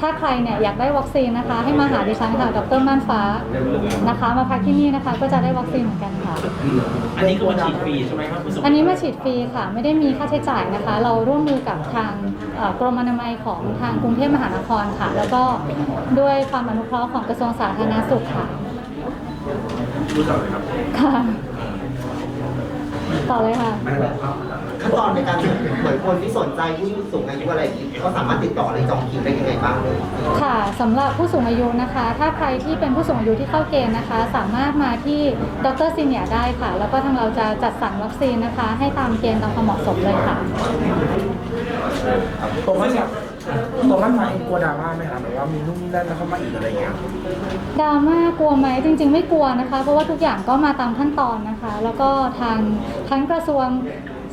ถ้าใครเนี่ยอยากได้วัคซีนนะคะ ให้มาหาดิฉันค่ะดรม่านฟ้านะคะ มาพักที่นี่นะคะก็จะได้วัคซีนเหมือนกันค่ะ อันนี้คือมาฉีดฟรีใช่ไหมครับคุณสุอันนี้มาฉีดฟรีค่ะ ไม่ได้มีค่าใช้จ่ายนะคะ เราร่วมมือกับทางเอ่อกรมอนามัยของทางกรุงเทพมหานครค่ะ แล้วก็ด้วยความอนุเคราะห์ของกระทรวงสาธารณสุขค่ะพูดต่อเลยครับค่ะต่อเลยค่ะ ขั้นตอนในการเหมือนคนที่สนใจผู้สูงอายุอะไรอย่างนี้เขาสามารถติดต่อหรือจองคิวได้ยังไงบ้างเลยค่ะสำหรับผู้สูงอายุนะคะ ถ้าใครที่เป็นผู้สูงอายุที่เข้าเกณฑ์นะคะ สามารถมาที่ดรซีเนียได้ค่ะ แล้วก็ทางเราจะจัดสรรวัคซีนนะคะ ให้ตามเกณฑ์ตามความเหมาะสมเลยค่ะตัวมันเนี่ยตัวมันมาเองกลัวดราม่าไหมครับแบบว่ามีนู่นนี่นั่นแล้วเข้ามาอีกอะไรเงี้ยดราม่ากลัวไหมจริง ๆ ไม่กลัวนะคะ เพราะว่าทุกอย่างก็มาตามขั้นตอนนะคะ แล้วก็ทางทั้งกระทรวง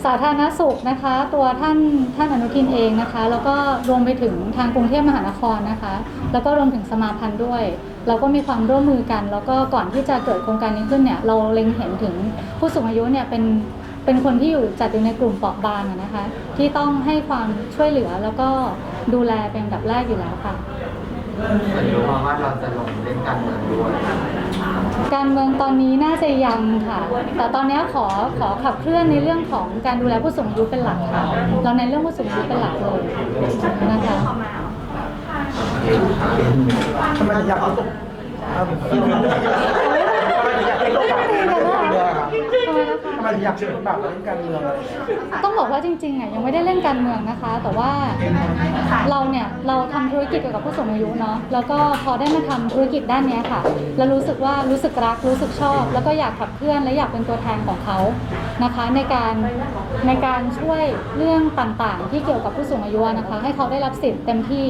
สาธารณสุขนะคะ ตัวท่านท่านอนุทินเองนะคะ แล้วก็รวมไปถึงทางกรุงเทพมหานครนะคะ แล้วก็รวมถึงสมาพันธ์ด้วย เราก็มีความร่วมมือกัน แล้วก็ก่อนที่จะเกิดโครงการนี้ขึ้นเนี่ยเราเล็งเห็นถึงผู้สูงอายุเนี่ยเป็นเป็นคนที่อยู่จัดอยู่ในกลุ่มเปราะบางนะคะ ที่ต้องให้ความช่วยเหลือแล้วก็ดูแลเป็นดับแรกอยู่แล้วค่ะมันรู้มาว่าเราจะลงเล่นการเมืองด้วย การเมืองตอนนี้น่าจะยังค่ะ แต่ตอนนี้ขอขอขับเคลื่อนในเรื่องของการดูแลผู้สูงอายุเป็นหลักค่ะเราในนเรื่องผู้สูงอายุเป็นหลักเลยนะคะทำไมถึงอยากเอาตกเอาทำไมถึงอยากเป็นโอกาสเรื่องครับทำไมถึงอยากเป็นแบบเล่นการเมืองอะไรเงี้ยต้องบอกว่าจริงๆอะยังไม่ได้เล่นการเมืองนะคะ แต่ว่าเราเนี่ยเราทำธุรกิจเกี่ยวกับผู้สูงอายุเนาะแล้วก็พอได้มาทำธุรกิจด้านเนี้ยค่ะ แล้วรู้สึกว่ารู้สึกรักรู้สึกชอบ แล้วก็อยากขับเคลื่อนและอยากเป็นตัวแทนของเขานะคะ ในการในการช่วยเรื่องต่างๆ ที่เกี่ยวกับผู้สูงอายุนะคะ ให้เขาได้รับสิทธิ์เต็มที่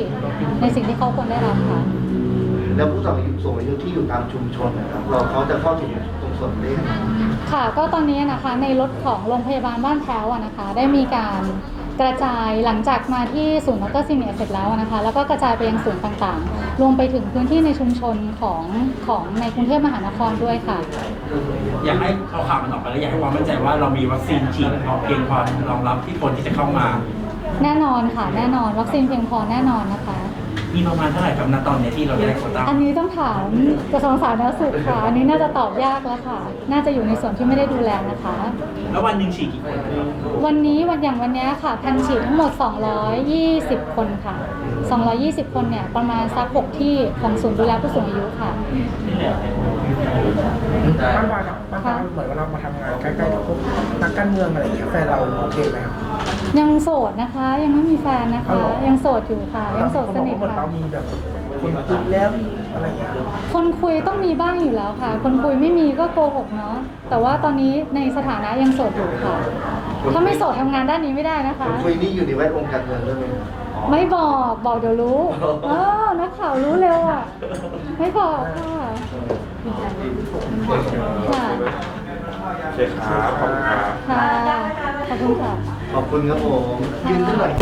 ในสิ่งที่เขาควรได้รับค่ะแล้วผู้สูงอายุสูงอายุที่อยู่ตามชุมชนนะครับเราเขาจะเข้าถึงตรงส่วนนี้ค่ะก็ตอนนี้นะคะในรถของโรงพยาบาลบ้านแพ้วอะนะคะ ได้มีการ กระจายหลังจากมาที่ศูนย์ดรซีเนียเสร็จแล้วอะนะคะ แล้วก็กระจายไปยังศูนย์ต่างๆ รวมไปถึงพื้นที่ในชุมชนของของในกรุงเทพมหานครด้วยค่ะ อยากให้เอาข่าวมันออกไปแล้วอยากให้วางมั่นใจว่าเรามีวัคซีนฉีดพอเพียงพอรองรับที่คนที่จะเข้ามา แน่นอนค่ะแน่นอนวัคซีนเพียงพอแน่นอนนะคะ มีประมาณเท่าไหร่ครับณตอนนี้ที่เราได้โควต้าอันนี้ต้องถามกระทรวงสาธารณสุขค่ะ อันนี้น่าจะตอบยากแล้วค่ะ น่าจะอยู่ในส่วนที่ไม่ได้ดูแลนะคะ แล้ววันหนึ่งฉีดกี่คนครับวันนี้วันอย่างวันเนี้ยค่ะพันฉีดทั้งหมด 220 คนค่ะ 220 คนเนี่ยประมาณสัก 6 ที่ของศูนย์ดูแลผู้สูงอายุค่ะบ้านวายครับบ้านวายเหมือนว่าเรามาทำงานใกล้ๆกับพวกนักการเมืองอะไรอย่างเงี้ยแฟนเราโอเคไหมครับยังโสดนะคะ ยังไม่มีแฟนนะคะ ยังโสดอยู่ค่ะ ยังโสดสนิทเหมือนค่ะเรามีแบบคนคุยแล้วอะไรอย่างเงี้ยคนคุยต้องมีบ้างอยู่แล้วค่ะ คนคุยไม่มีก็โกหกเนาะแต่ว่าตอนนี้ในสถานะยังโสดอยู่ค่ะ ถ้าไม่โสดทำงานด้านนี้ไม่ได้นะคะ คุยนี่อยู่ในแวดวงการเมืองด้วยไหมครับอ๋อไม่บอกบอกเดี๋ยวรู้เออนักข่าวรู้เร็วอะ ไม่บอกค่ะค่ะโอเคครับขอบคุณครับค่ะขอบคุณค่ะ ขอบคุณครับผมยืนขึ้นหน่อย